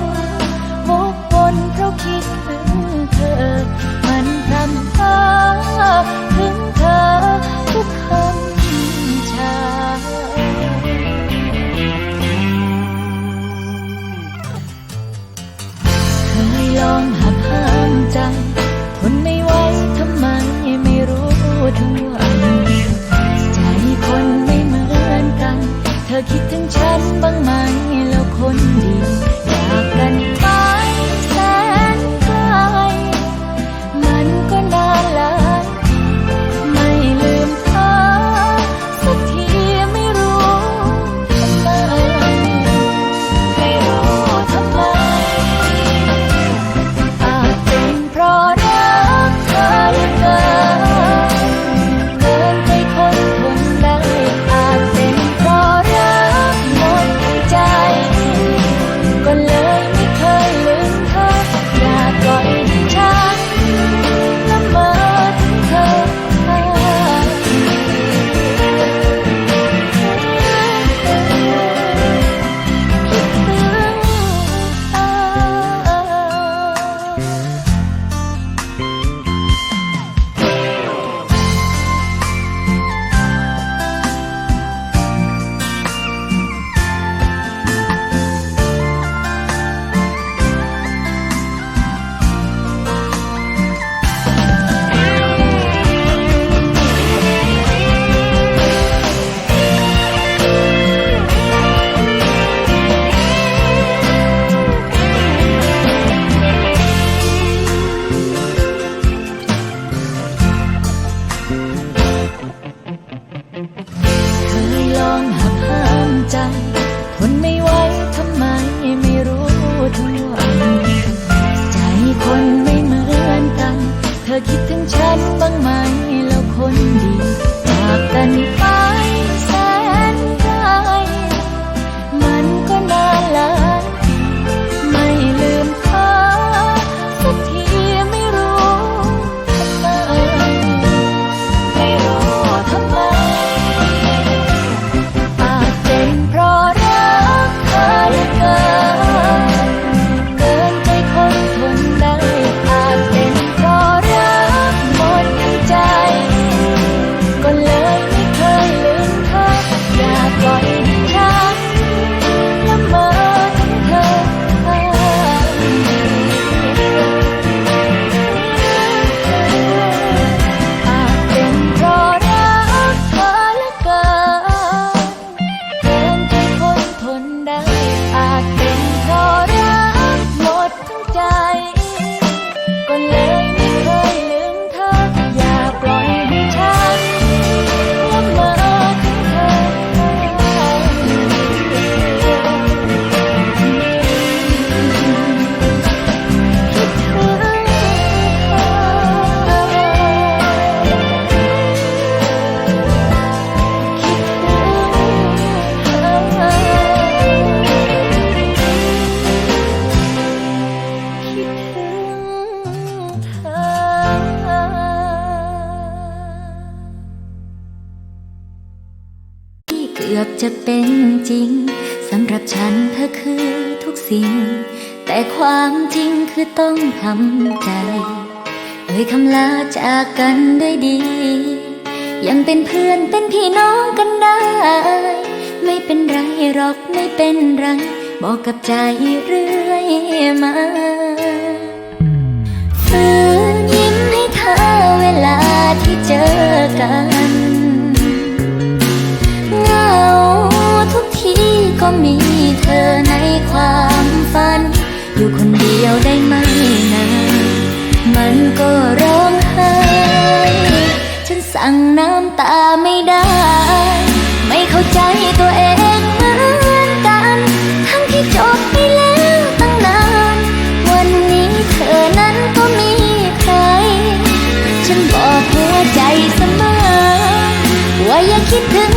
นวกวนเพราะคิดถึงเธอ มันทำตาถึงากจะเป็นจริงสำหรับฉันเธอคือทุกสิ่ง แต่ความจริงคือต้องทำใจเอ่ยคำลาจากกันด้วยดี ยังเป็นเพื่อนเป็นพี่น้องกันได้ ไม่เป็นไรหรอกไม่เป็นไร บอกกับใจเรื่อยมาฝืนยิ้มให้เธอเวลาที่เจอกันาทุกทีก็มีเธอในความฝัน อยู่คนเดียวได้ไหมนะ มันก็ร้องไห้ฉันสั่งน้ำตาไม่ได้ ไม่เข้าใจตัวเองเหมือนกัน ทั้งที่จบไปแล้วตั้งนาน วันนี้เธอนั้นก็มีใคร ฉันบอกหัวใจเสมอว่าอย่าคิดถึง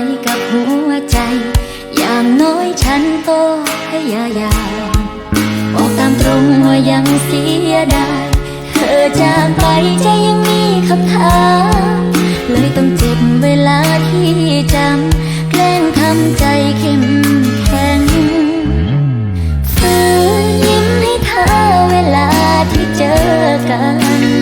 ไว้กับหัวใจ อย่างน้อยฉันก็พยายามบอกตามตรงว่ายังเสียดายเธอจากไปใจยังมีคำถามเลยต้องเจ็บเวลาที่จำแกล้งทำใจเข้มแข็งฝืนยิ้มให้เธอเวลาที่เจอกัน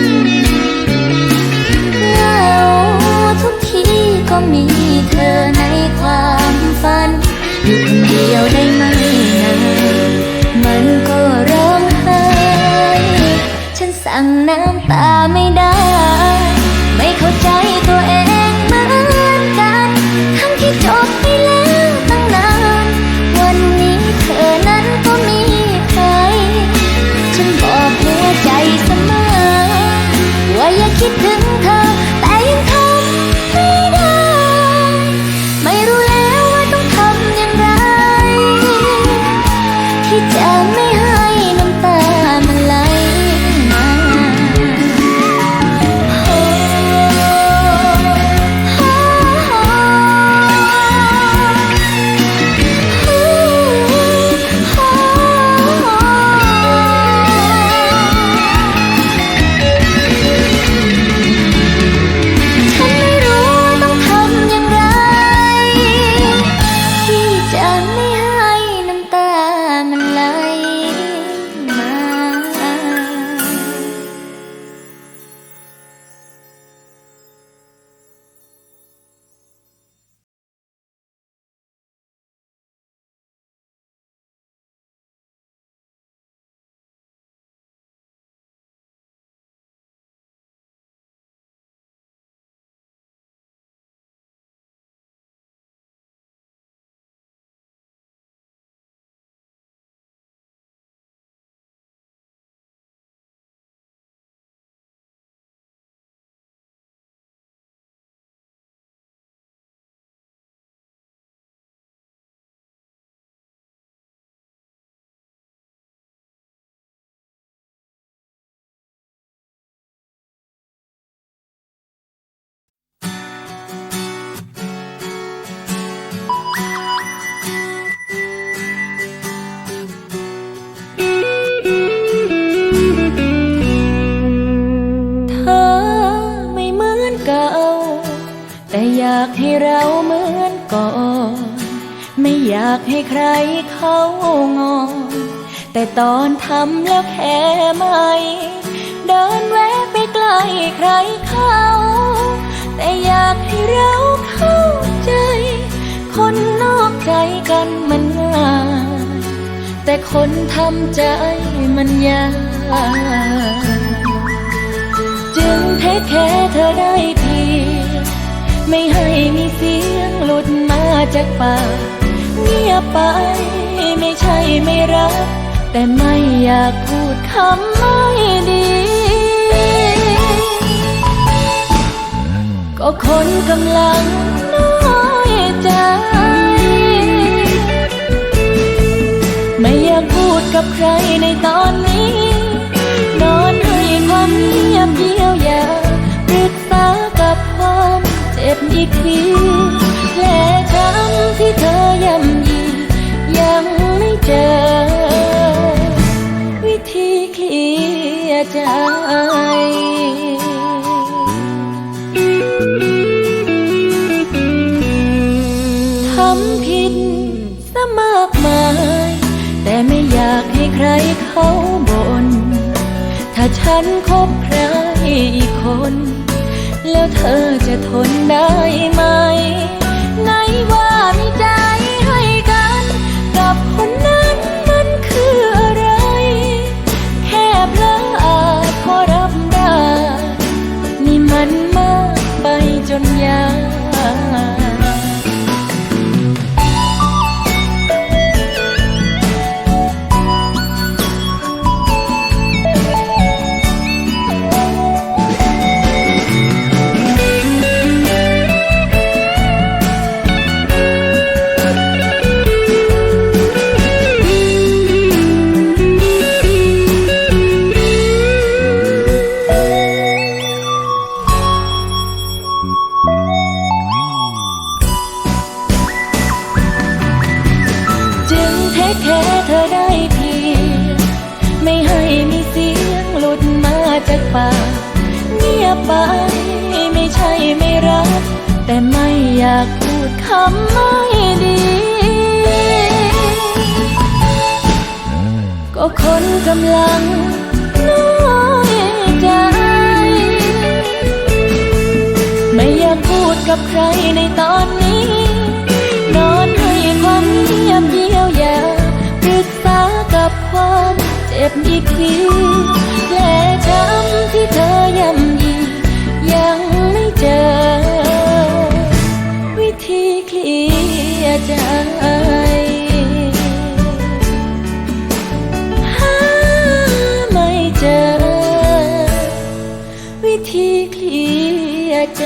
เราเหมือนก่อน ไม่อยากให้ใครเขางอน แต่ตอนทำแล้วแค่ไม่ เดินแวะไปใกล้ใครเขาแต่อยากให้เราเข้าใจ คนนอกใจกันมันง่ายแต่คนทำใจมันยากจึงเทคแค่เธอได้เพียงไม่ให้ จากปากเงียบไปไม่ใช่ไม่รัก แต่ไม่อยากพูดคำไม่ดี ก็คนกำลังน้อยใจ ไม่อยากพูดกับใครในตอนนี้ นอนให้ความเงียบเยียวยาปรึกษากับความเจ็บอีกทีแลช้ำที่เธอย่ำยียังไม่เจอ วิธีเคลียใจทำผิดซะมากมาย แต่ไม่อยากให้ใครเขาบน่นถ้าฉันคบใครอีกคน แล้วเธอจะทนได้ไหม จากปากเงียบไปไม่ใช่ไม่รัก แต่ไม่อยากพูดคำไม่ดี ก็คนกำลังน้อยใจ ไม่อยากพูดกับใครในตอนนี้ นอนให้ความเงียบเยียวยาปรึกษากับความ จ็บอีกทีแผลช้ำที่เธอย่ำยียังไม่เจอ วิธีเคลียร์ใจหาไม่เจอ วิธีเคลียร์ใจ